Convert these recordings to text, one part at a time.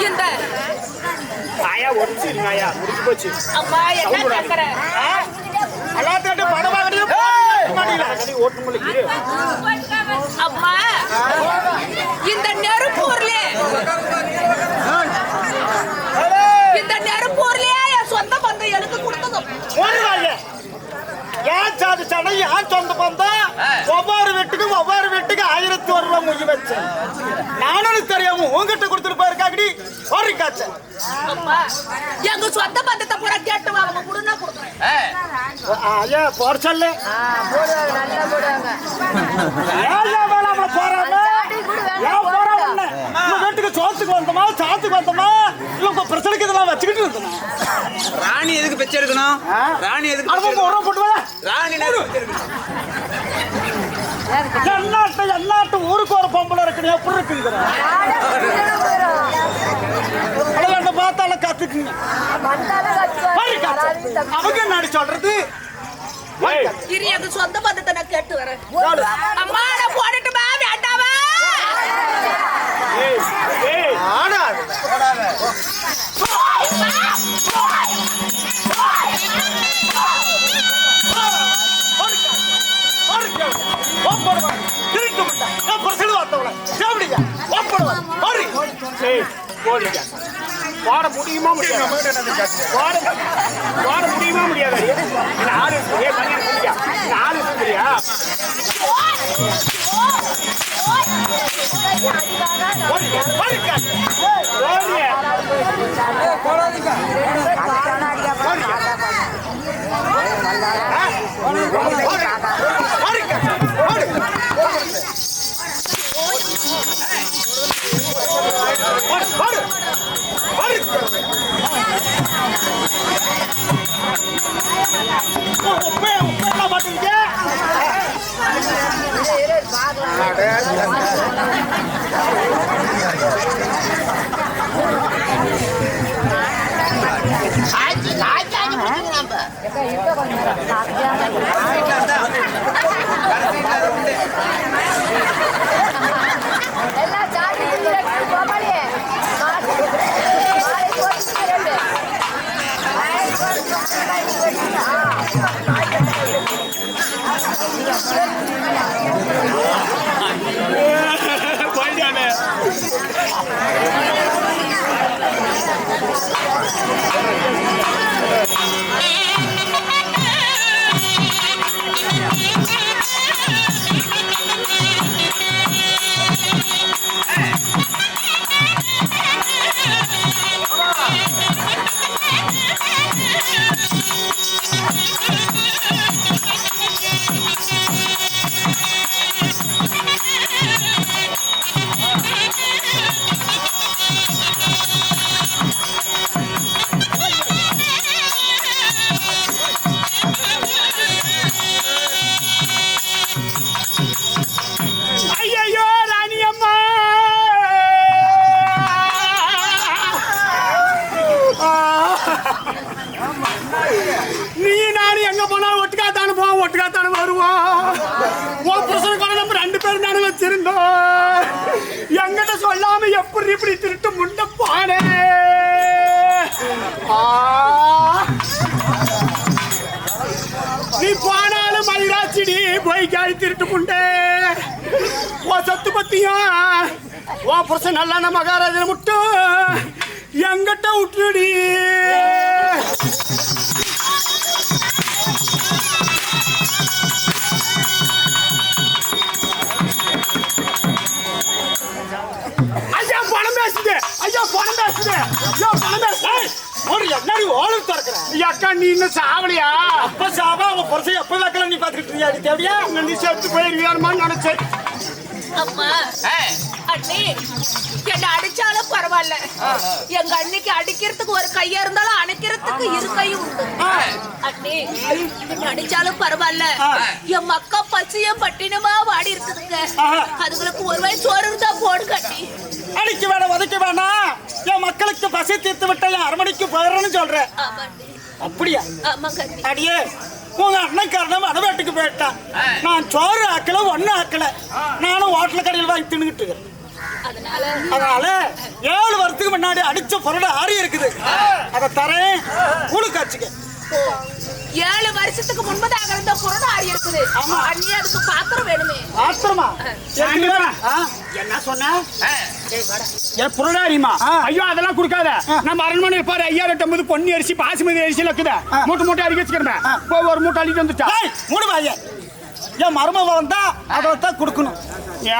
இந்த ஆயா ஒடிச்சிரு ஆயா முடிஞ்சு போச்சு. அம்மா என்ன கேட்கற அலாத்து விட்டு பணம் வாங்கிட்டு மாட்டீங்களா ஓட்டு முடிக்கு அம்மா இந்த நெருப்பூர்லே இந்த என் சொந்த பந்தம் எனக்கு கொடுத்தது ஒரு வாங்க ஏன் சாதி சடை ஏன் சொந்த பந்தம்? ஒவ்வொரு வீட்டுக்கு ஒவ்வொரு வீட்டுக்கு ஆயிரத்தி ஒரு ரூபாய் முகி வச்சேன். நானும் தெரியாம உங்ககிட்ட கொடுத்துட்டு போயிருக்காங்கடி. ஒரு காய்ச்ச எங்க சொந்த பந்தத்தை பூரா கேட்டு அவங்க கொடுனா கொடுக்குறேன். ஐயா போட சொல்லு. நல்லா போடுவாங்க. போறாங்க ஏன் போறாங்க வீட்டுக்கு சோத்துக்கு வந்தோமா? சாத்துக்கு வந்தோமா? இல்ல உங்க பிரச்சனைக்கு இதெல்லாம் வச்சுக்கிட்டு இருந்தோமா? ராணி எதுக்கு பெச்சு எடுக்கணும்? ஆ? ராணி எதுக்கு போட்டு? ராணி? என்னாட்டு என்னாட்டு ஊருக்கு ஒரு பொம்பளை இருக்கு எப்படி இருக்குங்கிற? அவ்வளோ பார்த்தாலும் கத்துக்குங்க. அவங்க என்ன சொல்றது? இரு எங்க சொந்த பந்தத்தை நான் கேட்டு வரேன். அம்மா நான் போடட்டுமா வேண்டாமா ஆடாது. பாட முடியுமா முடியாது? பாட பாட முடியுமா முடியாது? ஆளு ஏ ஆளு நீ நானும் எங்க போனாலும் ஒட்டுக்காத்தானு போவோம் ஒட்டுக்காத்தானு வருவோம். உன் புருஷனுக்கு நம்ம ரெண்டு பேரும் தானே வச்சிருந்தோம். எங்கிட்ட சொல்லாம எப்படி இப்படி திருட்டு முண்ட போனே? நீ போனாலும் மயிராச்சிடி போய் காய் திருட்டு முண்டே. உன் சத்து பத்தியும் ஓ புருஷன் நல்ல மகாராஜன் முட்டும் எங்கிட்ட விட்டுடி. ஐயா பணம் பேசுது ஐயா பணம் பேசுது ஐயா பணம் பேசுது ஒரு என்னடி ஓடு திறக்கிற? ஐயா அக்கா நீ இன்னும் சாவலியா? அப்ப சாவா அவன் புருஷன் எப்ப நீ பாத்துக்கிட்டு இருக்கியா? நீ தேவையா? நீ செத்து போயிருவியானுமான்னு நினைச்சேன். அண்ணி. என்ன அடிச்சாலும் பரவாயில்ல. எங்க அண்ணிக்கு அடிக்கிறதுக்கு ஒரு கையா இருந்தாலும் அணைக்கிறதுக்கு இரு கையும் உண்டு. அண்ணி என்ன அடிச்சாலும் பரவாயில்ல. என் மக்கா பசியும் பட்டினமா வாடி இருக்குதுங்க. அதுங்களுக்கு ஒரு வயசு சோறு இருந்தா போடுங்க அண்ணி. அடிக்க வேணாம் உதைக்க வேணாம். என் மக்களுக்கு பசி தீர்த்து விட்ட என் அரமணிக்கு போயிடுறேன்னு சொல்றேன். அப்படியா? அடியே உங்க அண்ணன் காரணம் வடவேட்டுக்கு போயிட்டான். நான் சோறு ஆக்கல ஒண்ணு ஆக்கல. நானும் ஹோட்டல் கடையில் வாங்கி இருக்கிறேன். அதனால அதனால ஏழு வருஷத்துக்கு முன்னாடி அடிச்ச பொருள் ஆறி இருக்குது. அதை தரேன். கூழு காய்ச்சிக்க. ஓ, ஏழு வருஷத்துக்கு முன்பதாக இருந்த பொருள் ஆறி இருக்குது. அண்ணி அதுக்கு பாத்திரம் வேணுமே. ஆத்திரமா ஆ? என்ன சொன்ன? ஏ புரடாரிமா ஐயோ அதெல்லாம் கொடுக்காத. நம்ம அரண்மனையில் பாரு. ஐயாயிரம் ஐம்பது பொன்னி அரிசி பாசுமதி அரிசி இருக்குது மூட்டை மூட்டை அடிக்க வச்சுக்கிறேன் போய் ஒரு மூட்டை அள்ளிட்டு வந்துட்டா. மூடு வாய. என் மரும வந்தா அதை தான் கொடுக்கணும்.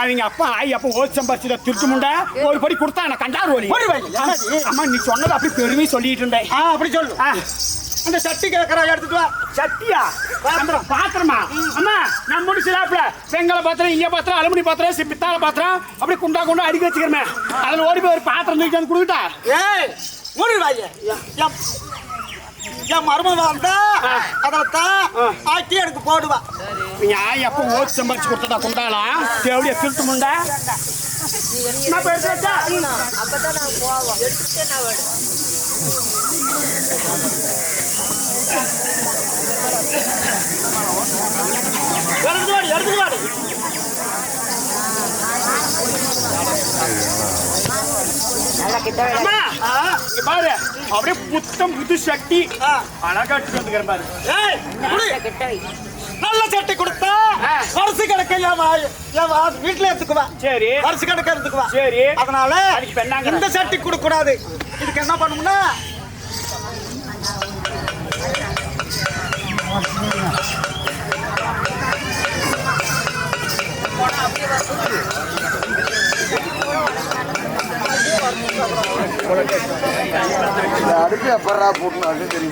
அவங்க அப்பா ஆய் அப்பா ஓசி சம்பாரிச்சு திருட்டு முண்டை. ஒரு படி கொடுத்தா கண்டார் ஓலி ஓடி வாய், என்னது? அம்மா நீ சொன்னது அப்படி பெருமை சொல்லிட்டு இருந்தேன். ஆ அப்படி சொல்லு. அந்த சட்டி கேட்கறா எடுத்துட்டு வா. சட்டியா? பாத்திரம் பாத்திரமா? அம்மா நம்ம முடிச்சுலாப்ல வெங்கல பாத்திரம் இங்க பாத்திரம் அலுமினி பாத்திரம் பித்தாள பாத்திரம். அப்படி குண்டா குண்டா அடிக்க வச்சுக்கிறேன். அதுல ஓடி போய் ஒரு பாத்திரம் தூக்கி வந்து கொடுத்துட்டா ஏய் மூடு வாய. என் என் மரும வந்தா அதை தான் ஆக்கி எனக்கு போடுவா. நான் எப்போ ஓட்டு சம்பாரிச்சு கொடுத்ததா குண்டாலாம் தேவடிய திருட்டு முண்டா? எடுத்து வச்சா? அப்பதான் நான் போவோம். எடுத்துட்டே நான் விடு எடுத்துட்டு வாடி. ஆ, இங்க பாரு. அப்படியே புத்தம் புது சட்டி ஆ. அழகா ஏய் குடி. நல்ல சட்டி கொடுத்தா ஆ. வருஷ கணக்கு என் வா- என் வா- வீட்டுல எடுத்துக்குவா சரி வருஷ கணக்கு எடுத்துக்குவா சரி. அதனால? இந்த சட்டி கொடுக்க கூடாது இதுக்கு என்ன பண்ணணும்னா இந்த அடுப்பு எப்படா போட்டணும் அது தெரிய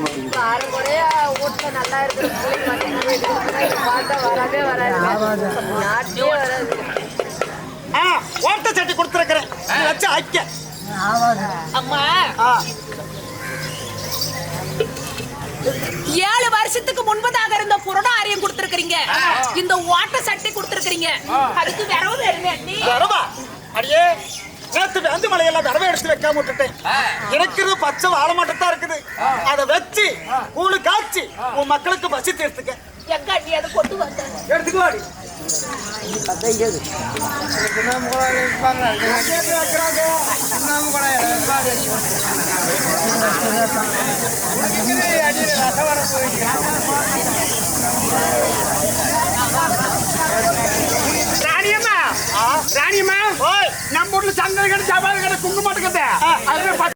ஓட்ட சட்டி கொடுத்துருக்கிறேன். வச்சு ஐக்க அம்மா. ஏழு வருஷத்துக்கு முன்பதாக இருந்த புரணாரியம் கொடுத்திருக்கிறீங்க. இந்த ஓட்ட சட்டி கொடுத்திருக்கிறீங்க. அதுக்கு விரவு வேணுமே வரவா? அடியே. நேத்து வேந்து மலையெல்லாம் வரவே எடுத்து வைக்காம விட்டுட்டேன். இருக்கிறது பச்சை வாழை மட்டும் தான் இருக்குது அதை வச்சு கூழு காய்ச்சி உன் மக்களுக்கு பசி தீர்த்துக்க. எங்க அண்ணி அதை கொண்டு வந்த எடுத்துக்கு வாடி ராணியம்மா நம்ம ஊர்ல சந்தன கடை ஜபாத கடை ஆ. அது